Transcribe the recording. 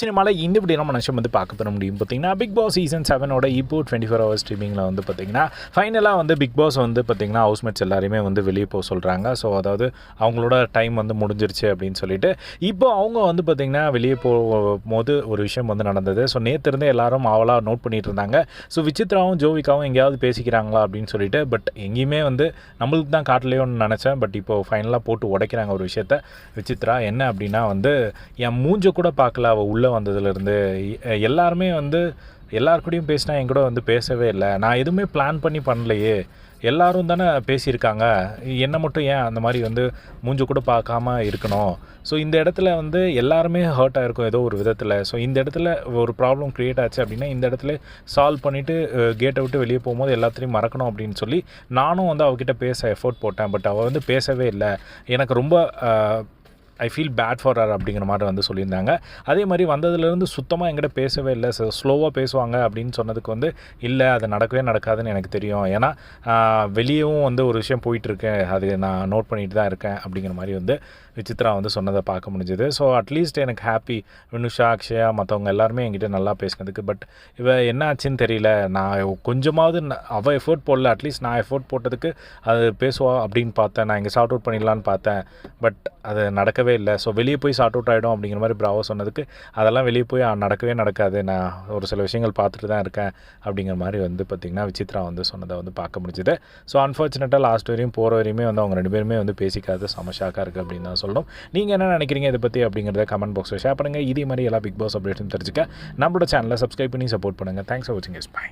சினிமாவில் இந்த இப்படி நம்ம மனுஷன் வந்து பார்க்க பெற முடியும். பார்த்தீங்கன்னா பிக் பாஸ் சீசன் செவனோட இப்போ டுவெண்ட்டி ஃபோர் ஹவர்ஸ் ஸ்ட்ரீமிங்கில் வந்து பார்த்தீங்கன்னா ஃபைனலாக வந்து பிக் பாஸ் வந்து பார்த்தீங்கன்னா ஹவுஸ்மேட்ஸ் எல்லாருமே வந்து வெளியே போக சொல்கிறாங்க ஸோ அதாவது அவங்களோட டைம் வந்து முடிஞ்சிருச்சு அப்படின்னு சொல்லிட்டு இப்போ அவங்க வந்து பார்த்தீங்கன்னா வெளியே போகும்போது ஒரு விஷயம் வந்து நடந்தது. ஸோ நேற்று இருந்தே எல்லாரும் ஆவலாக நோட் பண்ணிகிட்டு இருந்தாங்க. ஸோ விசித்ராவும் ஜோவிகாவும் எங்கேயாவது பேசிக்கிறாங்களா அப்படின்னு சொல்லிட்டு பட் எங்கேயுமே வந்து நம்மளுக்கு தான் காட்டலையோன்னு நினச்சேன். பட் இப்போ ஃபைனலாக போட்டு உடைக்கிறாங்க ஒரு விஷயத்த. விசித்ரா என்ன அப்படின்னா வந்து என் மூஞ்ச கூட பார்க்கல. அவள் உள்ளே வந்ததுலேருந்து எல்லாருமே வந்து எல்லார் கூடயும் பேசினா என் கூட வந்து பேசவே இல்லை. நான் எதுவுமே பிளான் பண்ணி பண்ணலையே. எல்லாரும் தானே பேசியிருக்காங்க. என்னை மட்டும் ஏன் அந்த மாதிரி வந்து மூஞ்சு கூட பார்க்காம இருக்கணும்? ஸோ இந்த இடத்துல வந்து எல்லாருமே ஹர்ட் ஆகிருக்கும் ஏதோ ஒரு விதத்தில். ஸோ இந்த இடத்துல ஒரு ப்ராப்ளம் க்ரியேட் ஆச்சு அப்படின்னா இந்த இடத்துல சால்வ் பண்ணிவிட்டு கேட்டை விட்டு வெளியே போகும்போது எல்லாத்தையும் மறக்கணும் அப்படின்னு சொல்லி நானும் வந்து அவகிட்ட பேச எஃபோர்ட் போட்டேன். பட் அவள் வந்து பேசவே இல்லை. எனக்கு ரொம்ப I feel bad for her அப்படிங்கிற மாதிரி வந்து சொல்லியிருந்தாங்க. அதே மாதிரி வந்ததுலேருந்து சுத்தமாக எங்கிட்ட பேசவே இல்லை. ஸ்லோவாக பேசுவாங்க அப்படின்னு சொன்னதுக்கு வந்து இல்லை அது நடக்கவே நடக்காதுன்னு எனக்கு தெரியும். ஏன்னா வெளியேவும் வந்து ஒரு விஷயம் போயிட்டுருக்கு. அது நான் நோட் பண்ணிட்டு தான் இருக்கேன். அப்படிங்கிற மாதிரி வந்து விசித்ரா வந்து சொன்னதை பார்க்க முடிஞ்சுது. ஸோ அட்லீஸ்ட் எனக்கு ஹாப்பி வினுஷா அக்ஷயா மற்றவங்க எல்லாருமே என்கிட்ட நல்லா பேசினதுக்கு. பட் இவ என்ன ஆச்சுன்னு தெரியல. நான் கொஞ்சமாவது அவள் எஃபோர்ட் போடல. அட்லீஸ்ட் நான் எஃபோர்ட் போட்டதுக்கு அது பேசுவா அப்படின்னு பார்த்தேன். நான் இங்கே சார்ட் அவுட் பண்ணிடலான்னு பார்த்தேன். பட் அது நடக்கவே இல்லை. ஸோ வெளியே போய் சார்ட் அவுட் ஆகிடும் அப்படிங்கிற மாதிரி பிராவோ சொன்னதுக்கு அதெல்லாம் வெளியே போய் நடக்கவே நடக்காது. நான் ஒரு சில விஷயங்கள் பார்த்துட்டு தான் இருக்கேன் அப்படிங்கிற மாதிரி வந்து பார்த்திங்கன்னா விசித்ரா வந்து சொன்னதை வந்து பார்க்க முடிஞ்சுது. ஸோ அன்ஃபார்ச்சுனேட்டாக லாஸ்ட் வரையும் போகிற வரையுமே வந்து அவங்க ரெண்டு பேருமே வந்து பேசிக்காத சமஷாக்காக இருக்குது அப்படின்னு தான் சொல்லணும். நீங்கள் என்ன நினைக்கிறீங்க இதை பற்றி அப்படிங்கிறத கமெண்ட் பாக்ஸில் ஷேர் பண்ணுங்கள் இதே மாதிரி எல்லா பிக் பாஸ் அப்டேட்டும் தெரிஞ்சுக்க. நம்மளோட சேனலை சப்ஸ்கிரைப் பண்ணி சப்போர்ட் பண்ணுங்கள் தேங்க்ஸ் ஃபார் வாட்சிங் இஸ் பை